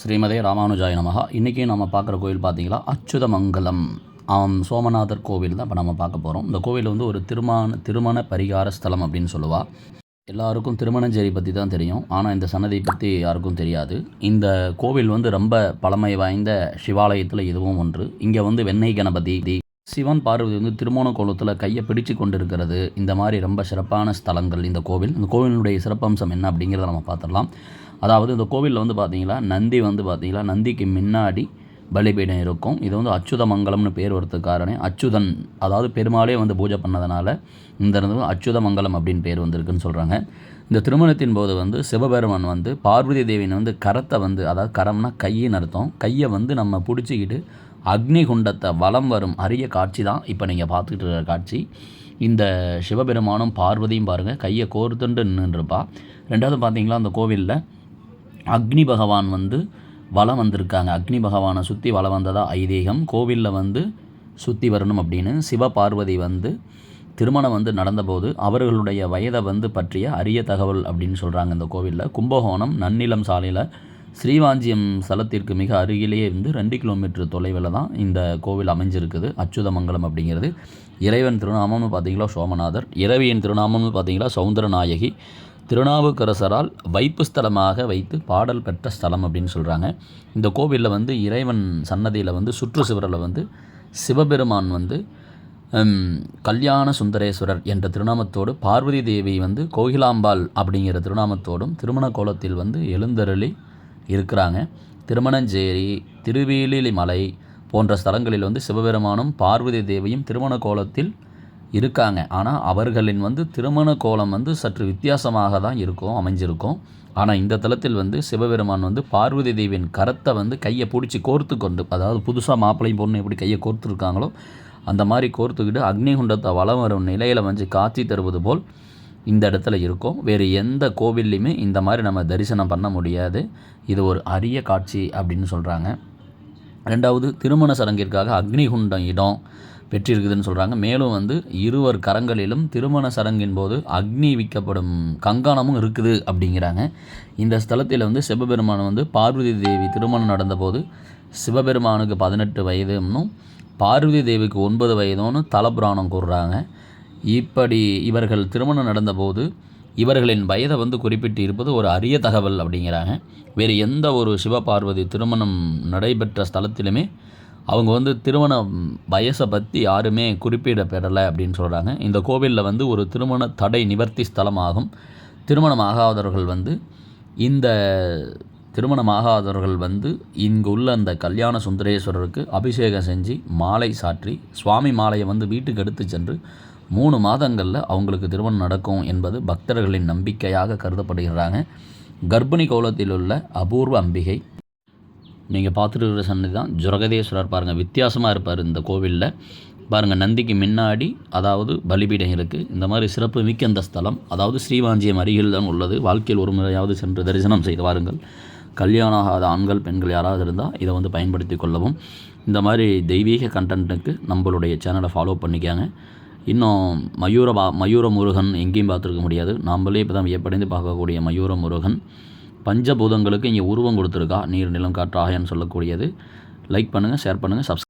ஸ்ரீமதே ராமானுஜாய நமகா இன்றைக்கி நம்ம பார்க்குற கோவில் பார்த்தீங்களா? அச்சுதமங்கலம். ஆம், சோமநாதர் கோவில் தான் இப்போ நம்ம பார்க்க போகிறோம் இந்த கோவில் வந்து ஒரு திருமண திருமண பரிகார ஸ்தலம் அப்படின்னு சொல்லுவாள் எல்லாருக்கும் திருமணஞ்சேரி பற்றி தான் தெரியும். ஆனால் இந்த சன்னதி பற்றி யாருக்கும் தெரியாது. இந்த கோவில் வந்து ரொம்ப பழமை வாய்ந்த சிவாலயத்தில் இதுவும் ஒன்று. இங்கே வந்து வெண்ணெய் கணபதி சிவன் பார்வதி வந்து திருமண கோலத்தில் கையை பிடிச்சு கொண்டு இருக்கிறது இந்த மாதிரி ரொம்ப சிறப்பான ஸ்தலங்கள் இந்த கோவில். இந்த கோவிலினுடைய சிறப்பம்சம் என்ன அப்படிங்கிறத நம்ம பார்த்துடலாம். அதாவது இந்த கோவிலில் வந்து பார்த்தீங்களா நந்தி வந்து பார்த்தீங்களா நந்திக்கு முன்னாடி பலிபீடம் இருக்கும். இது வந்து அச்சுத மங்கலம்னு பேர் வரதுக்கு காரணம் அச்சுதன். அதாவது பெருமாளே வந்து பூஜை பண்ணதுனால இந்த இடத்துல அச்சுதமங்கலம் அப்படின்னு பேர் வந்திருக்குன்னு சொல்கிறாங்க இந்த திருமணத்தின் போது வந்து சிவபெருமான் வந்து பார்வதி தேவியின் வந்து கரத்தை வந்து அதாவது கரம்னா கையின் அர்த்தம் கையை வந்து நம்ம பிடிச்சிக்கிட்டு அக்னி குண்டத்தை வலம் வரும் அரிய காட்சி தான் இப்போ நீங்கள் பார்த்துக்கிட்டு இருக்கிற காட்சி. இந்த சிவபெருமானும் பார்வதியும் பாருங்கள் கையை கோர்த்துண்டு நின்றுருப்பா ரெண்டாவது பார்த்தீங்களா அந்த கோவிலில் அக்னி பகவான் வந்து வலம் வந்திருக்காங்க. அக்னி பகவானை சுற்றி வலம் வந்ததாக ஐதீகம். கோவிலில் வந்து சுற்றி வரணும் அப்படின்னு சிவ பார்வதி வந்து திருமணம் வந்து நடந்தபோது அவர்களுடைய வயதை வந்து பற்றிய அரிய தகவல் அப்படின்னு சொல்கிறாங்க இந்த கோவிலில். கும்பகோணம் நன்னிலம் சாலையில் ஸ்ரீவாஞ்சியம் ஸ்தலத்திற்கு மிக அருகிலேயே இருந்து ரெண்டு கிலோமீட்டர் தொலைவில் தான் இந்த கோவில் அமைஞ்சிருக்குது. அச்சுதமங்கலம் அப்படிங்கிறது. இறைவன் திருநாமம்னு பார்த்தீங்களா? சோமநாதர். இரவியின் திருநாமம்னு பார்த்தீங்களா? சௌந்தரநாயகி. திருநாவுக்கரசரால் வைப்பு ஸ்தலமாக வைத்து பாடல் பெற்ற ஸ்தலம் அப்படின்னு சொல்கிறாங்க இந்த கோவிலில் வந்து இறைவன் சன்னதியில் வந்து சுற்று சுவரில் வந்து சிவபெருமான் வந்து கல்யாண சுந்தரேஸ்வரர் என்ற திருநாமத்தோடு பார்வதி தேவி வந்து கோகிலாம்பாள் அப்படிங்கிற திருநாமத்தோடும் திருமண கோலத்தில் வந்து எழுந்தருளி இருக்கிறாங்க. திருமணஞ்சேரி திருவேலிமலை போன்ற ஸ்தலங்களில் வந்து சிவபெருமானும் பார்வதி தேவியும் திருமண கோலத்தில் இருக்காங்க. ஆனால் அவர்களின் வந்து திருமண கோலம் வந்து சற்று வித்தியாசமாக தான் இருக்கும் அமைஞ்சிருக்கும். ஆனால் இந்த தளத்தில் வந்து சிவபெருமான் வந்து பார்வதி தேவியின் கரத்தை வந்து கையை பிடிச்சி கோர்த்து கொண்டு அதாவது புதுசாக மாப்பிள்ளையும் பொண்ணு எப்படி கையை கோர்த்துருக்காங்களோ அந்த மாதிரி கோர்த்துக்கிட்டு அக்னிகுண்டத்தை வலம் வரும் நிலையில் வந்து காட்சி தருவது போல் இந்த இடத்துல இருக்கும். வேறு எந்த கோவில்லையுமே இந்த மாதிரி நம்ம தரிசனம் பண்ண முடியாது. இது ஒரு அரிய காட்சி அப்படின்னு சொல்கிறாங்க ரெண்டாவது திருமண சடங்கிற்காக அக்னிகுண்டம் இடம் பெற்றிருக்குதுன்னு சொல்கிறாங்க மேலும் வந்து இருவர் கரங்களிலும் திருமண சடங்கின் போது அக்னி விற்கப்படும் கங்காணமும் இருக்குது அப்படிங்கிறாங்க. இந்த ஸ்தலத்தில் வந்து சிவபெருமான் வந்து பார்வதி தேவி திருமணம் நடந்தபோது சிவபெருமானுக்கு பதினெட்டு வயதுன்னும் பார்வதி தேவிக்கு ஒன்பது வயதுன்னு தலபுராணம் கூறுறாங்க. இப்படி இவர்கள் திருமணம் நடந்தபோது இவர்களின் வயதை வந்து குறிப்பிட்டு இருப்பது ஒரு அரிய தகவல் அப்படிங்கிறாங்க. வேறு எந்த ஒரு சிவபார்வதி திருமணம் நடைபெற்ற ஸ்தலத்திலுமே அவங்க வந்து திருமண வயசை பற்றி யாருமே குறிப்பிட பெறலை அப்படின்னு சொல்கிறாங்க இந்த கோவிலில் வந்து ஒரு திருமண தடை நிவர்த்தி ஸ்தலமாகும். திருமணம் ஆகாதவர்கள் வந்து இந்த திருமணமாகாதவர்கள் வந்து இங்கு உள்ள அந்த கல்யாண சுந்தரேஸ்வரருக்கு அபிஷேகம் செஞ்சு மாலை சாற்றி சுவாமி மாலையை வந்து வீட்டுக்கு எடுத்து சென்று மூணு மாதங்களில் அவங்களுக்கு திருமணம் நடக்கும் என்பது பக்தர்களின் நம்பிக்கையாக கருதப்படுகிறாங்க கர்ப்பிணி கோலத்தில் உள்ள அபூர்வ அம்பிகை. நீங்கள் பார்த்துட்டு இருக்கிற சன்னதி தான். ஜுரகதேஸ்வரர் பாருங்கள் வித்தியாசமாக இருப்பார் இந்த கோவிலில். பாருங்கள் நந்திக்கு முன்னாடி அதாவது பலிபீடம் இருக்குது இந்த மாதிரி சிறப்பு மிக்க இந்த ஸ்தலம். அதாவது ஸ்ரீவாஞ்சியம் அருகில் தான் உள்ளது. வாழ்க்கையில் ஒரு முறையாவது சென்று தரிசனம் செய்து வாருங்கள். கல்யாணம் ஆகாத ஆண்கள் பெண்கள் யாராவது இருந்தால் இதை வந்து பயன்படுத்தி கொள்ளவும். இந்த மாதிரி தெய்வீக கண்டென்ட்டுக்கு நம்மளுடைய சேனலை ஃபாலோ பண்ணிக்காங்க. இன்னும் மயூர பா மயூர முருகன் எங்கேயும் பார்த்துருக்க முடியாது. நாம்ளே இப்போ தான் வியப்படைந்து பார்க்கக்கூடிய மயூர முருகன். பஞ்சபூதங்களுக்கு இங்கே உருவம் கொடுத்துருக்கா. நீர் நிலம் காற்று ஆகைன்னு சொல்லக்கூடியது. லைக் பண்ணுங்கள் ஷேர் பண்ணுங்கள் சப்ஸ்